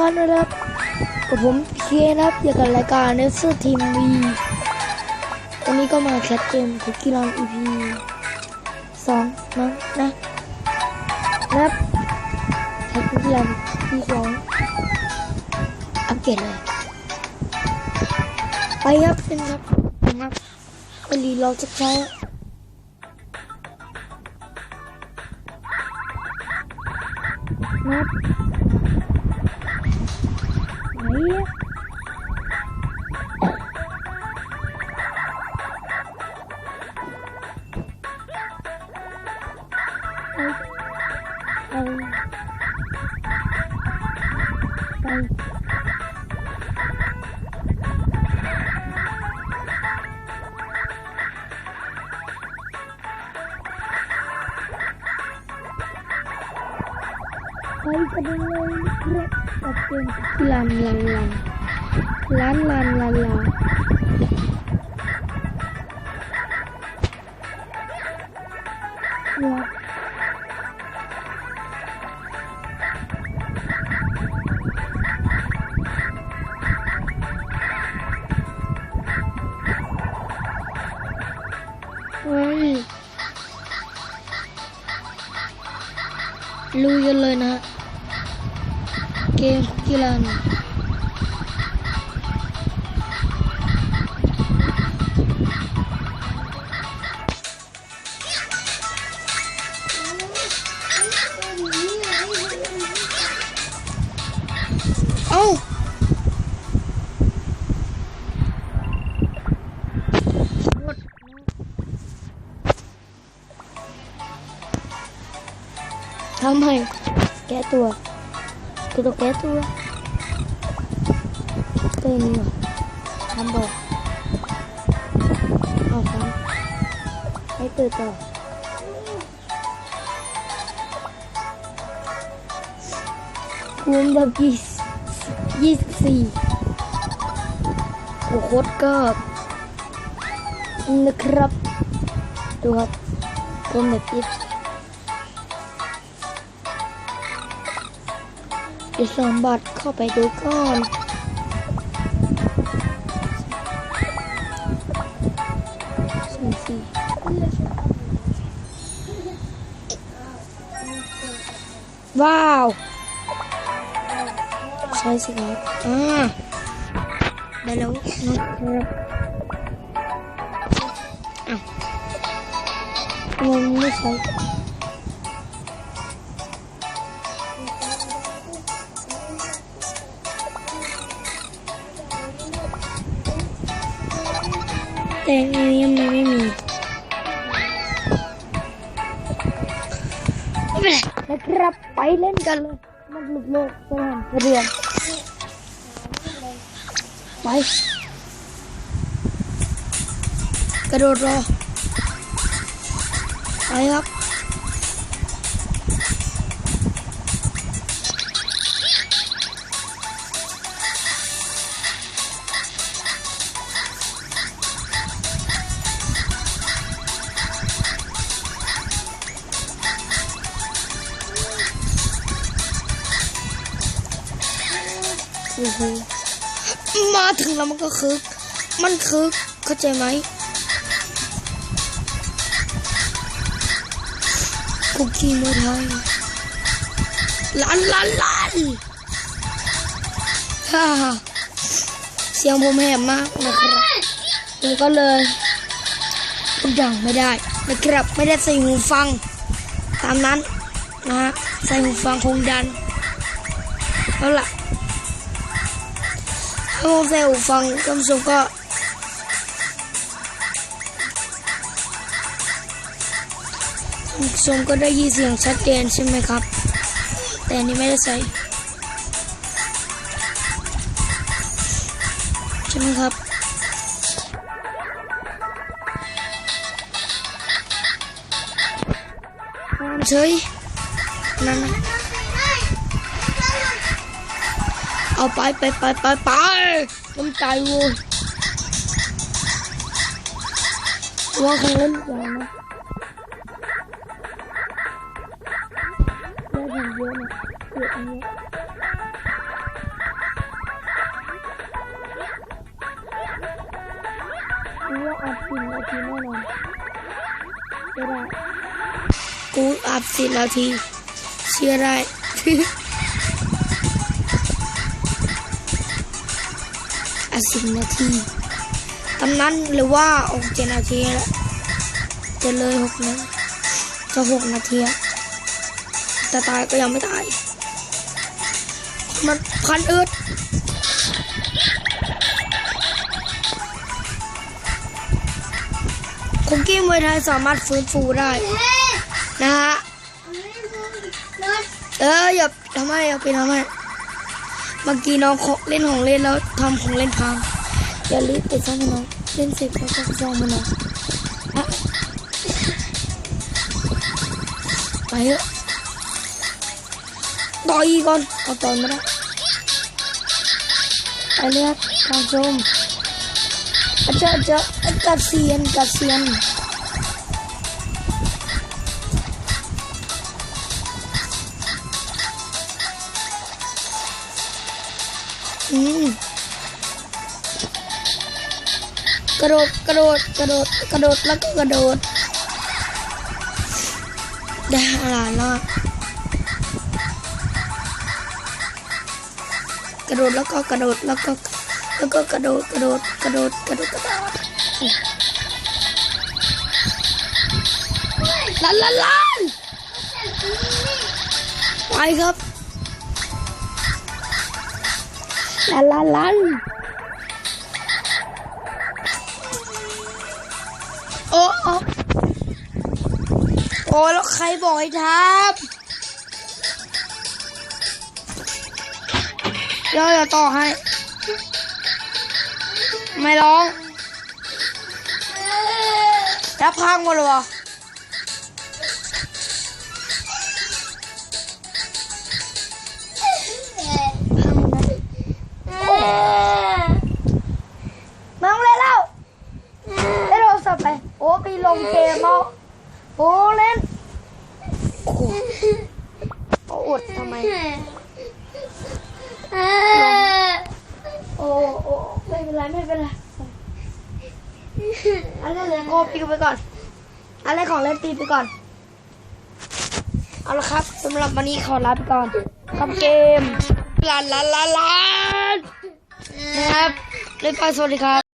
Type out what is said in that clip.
คนนะครับกับผมเคนะครับอยู่กับรายการเนสเซอร์ทีมวีวันนี้ก็มาแคสเกมคุกกี้รอนอีพีสองนะนะนะครับแคสคุกกี้รอนอีสองอัปเกรดเลย ไปครับเป็นครับเป็นครับวันนี้เราจะใช้ครับ Kali kadang grab open lam lam lam lam lam lam lam. Wah. Wah. ลุยกันเลยนะฮะ kia kia lên Oh! Không hay, kẻ tuột. Tôi kéo tôi Tôi hiểu Làm đồ Ờ không Hãy từ từ Cuốn đập gì Gì gì Của khốt cơ Nực rập Được không Cuốn đập gì ดี๋สมบัติเข้าไปดูก่อนสี่ว้าว ใช่สิครับอ่าได้แล้วนะครับอะงงไม่ใช่ แต่อันนี้มันไม่มีนะครับไปเล่นกันเลยมันหลุดโลกสนามเรียนไปกระโดดรอไปครับ อ้โหมาถึงแล้วมันก็คึก มันคึก เข้าใจไหมคุกกี้ไม่ได้ลันลันลันฮ่าเสียงผมแหบมากนะครับผนก็เลยพูดดังไม่ได้ไม่ครับไม่ได้ใส่หูฟัง ตามนั้นนะฮะใส่หูฟังคงดันแล้วล่ะ ถ้าผมใส่ฟังท่านจก็ท่านจมก็ได้ยินเสียงชัดเจนใช่ไหมครับ แต่นี้ไม่ได้ใส่ใช่ไหมครับเฉยนั่นนะ เอาไปไปไปไปไปน้ำใจวูว่าคงเล่นใจนะได้ถึงเยอะนะเยอะอันนี้ว่าอาดสิบนาทีแน่นอนไม่ได้กูอาดสิบนาทีเชื่อได้ อัดสิบนาทีตำนั้นหรือว่าออกเจ็ดนาทีแล้วจะเลยหกนาทีจะหกนาทีจะตายก็ยังไม่ตายมันพันเอึดคุกกี้มวยไทยสามารถฟื้นฟูได้นะฮะเอออย่าทำไมอย่าไปทำไม เมื่อกี้น้องเขาเล่นของเล่นแล้วทำของเล่นพังอย่ารีบไปซ่อมน้องเล่นเสร็จแล้วก็ซ่อมให้น้องอะไปเถอะต่อยก่อนเอาต่อยม่ได้ไปเรียกทางชมอาจจะอาจจะอาจารย์เซียนกัดเซียน กระโดดกระโดดกระโดดกระโดดแล้วก็กระโดดได้หลายรอบกระโดดแล้วก็กระโดดแล้วก็แล้วก็กระโดดกระโดดกระโดดกระโดดกระโดดลันลันลันไปครับ ลาลาลันโอ้โอ้โอ้แล้วใครบอกให้ทับเดี๋ยวจะต่อให้ ไม่ร้องแทบพังหมดเลยวะ ไป โอ้ไปลงเกมเอาโอ้เล่นโอ้โหเอาอดทำไม โอ้โอ้ไม่เป็นไรไม่เป็นไรอะไรเลยโก้ปีไปก่อน อะไรของเล่นปีไปก่อน เอาละครับสำหรับวันนี้ขอลาไปก่อนกับเกมลาลาลาลานะครับเล่นไปสวัสดีครับ